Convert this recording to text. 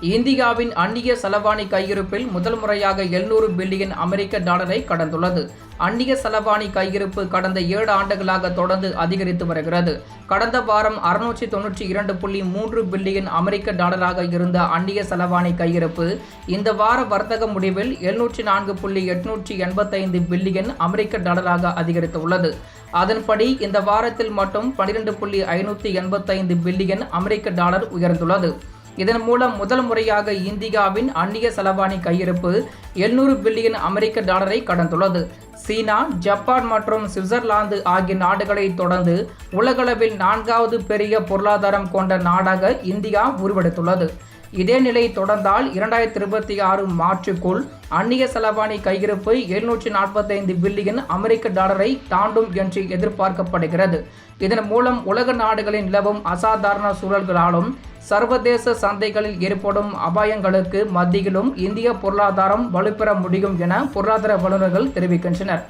இந்தியாவின் அந்நிய செலவாணி கையிருப்பில் முதல் முறையாக எழுநூறு பில்லியன் அமெரிக்க டாலரை கடந்துள்ளது. அந்நிய செலவாணி கையிருப்பு கடந்த ஏழு ஆண்டுகளாக தொடர்ந்து அதிகரித்து வருகிறது. கடந்த வாரம் அறுநூற்றி தொன்னூற்றி இரண்டு புள்ளி மூன்று பில்லியன் அமெரிக்க டாலராக இருந்த அந்நிய செலவாணி கையிருப்பு இந்த வார வர்த்தக முடிவில் எழுநூற்றி நான்கு புள்ளி எட்நூற்றி எண்பத்தைந்து பில்லியன் அமெரிக்க டாலராக அதிகரித்துள்ளது அதன்படி இந்த வாரத்தில் மட்டும் பனிரெண்டு புள்ளி ஐநூற்றி எண்பத்தைந்து பில்லியன் அமெரிக்க டாலர் உயர்ந்துள்ளது. இதன் மூலம் முதல் முறையாக இந்தியாவின் அந்நிய செலவாணி கையிருப்பு எழுநூறு பில்லியன் அமெரிக்க டாலரை கடந்துள்ளது. சீனா ஜப்பான் மற்றும் சுவிட்சர்லாந்து ஆகிய நாடுகளை தொடர்ந்து உலகளவில் நான்காவது பெரிய பொருளாதாரம் கொண்ட நாடாக இந்தியா உருவெடுத்துள்ளது. இதே நிலை தொடர்ந்தால் இரண்டாயிரத்தி இருபத்தி ஆறு மார்ச்சுக்குள் அந்நிய செலவாணி கையிருப்பு எழுநூற்றி நாற்பத்தைந்து பில்லியன் அமெரிக்க டாலரை தாண்டும் என்று எதிர்பார்க்கப்படுகிறது. இதன் மூலம் உலக நாடுகளில் நிலவும் அசாதாரண சூழல்களாலும் சர்வதேச சந்தைகளில் ஏற்படும் அபாயங்களுக்கு மத்தியிலும் இந்திய பொருளாதாரம் வலுப்பெற முடியும் என பொருளாதார வல்லுநர்கள் தெரிவிக்கின்றனர்.